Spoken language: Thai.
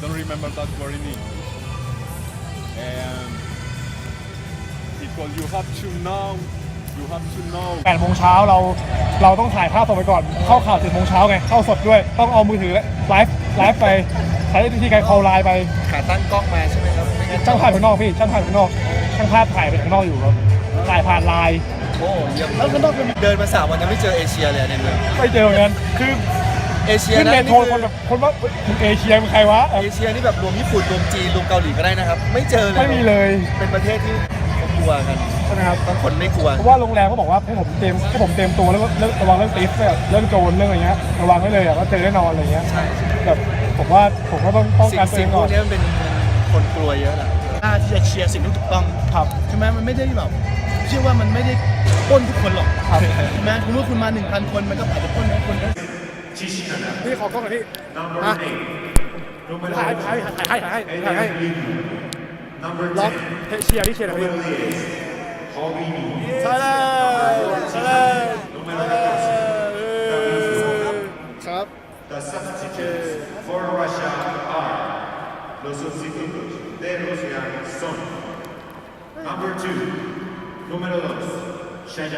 that very neat. And because you have to know, you have to know 8โมงเช้าเราเราต้องถ่ายภาพส่งไปก่อน เข้าข่าว7โมงเช้าไง เข้าสดด้วย ต้องเอามือถือไลฟ์ไลฟ์ไปใช้วิธีการ call ไลน์ไป ขาตั้งกล้องมาใช่ไหมครับไม่งั้นช่างภาพอยู่ข้างนอกพี่ ช่างภาพอยู่ข้างนอก ช่างภาพถ่ายไปข้างนอกอยู่ครับ ถ่ายผ่านไลน์ โอ้เยี่ยมแล้วก็ต้องเดินมาสามวันยังไม่เจอเอเชียเลยในเมือง ไม่เจอเหมือนกันคือ เอเชียขึ้นนะเมนนี่โทรคือคนแบบคนว่ามึงเอเชียมึงใครวะเอเชียนี่แบบรวมญี่ปุ่นรวมจีนรวมเกาหลีก็ได้นะครับ ไม่เจอเลยไม่มีเลยเป็นประเทศที่เขากลัวกันใช่ไหมครับบางคนไม่กลัวเพราะว่าโรงแรมก็บอกว่าให้ผมเตรียมให้ผมเตรียมตัวแล้วก็เรื่องระวังเรื่องติฟเนี่ยเรื่องโจรเรื่องอะไรเงี้ยระวังไว้เลยอะว่าเจอแน่นอนอะไรเงี้ยใช่แบบผมว่าผมก็ต้องป้องสิ่กันงตัวเอสิ่งงพก่วอกน นี้มันเป็นคนกลัวเยอะแหละกล้าที่จะเชียร์สิ่งที่ถูกต้องครับใช่ไหมมันไม่ได้แบบเชื่อว่ามันไม่ได้ปล้นทุกคนหรอกครับ ใช่ไหมคุณว่าคุณมา1,000คนมันก็อาจจะปล้นให้คนได้ พี่ขอกล้องหน่อยพี่ฮะถ่ายถ่ายถ่ายให้ถ่ายให้ถ่ายให้ล็อกเชียร์ที่เชียร์นะพี่ใช่เลยใช่เลย ครับ The substitutes for Russia are los sustitutos de Rusia son number two, número dos, Shaya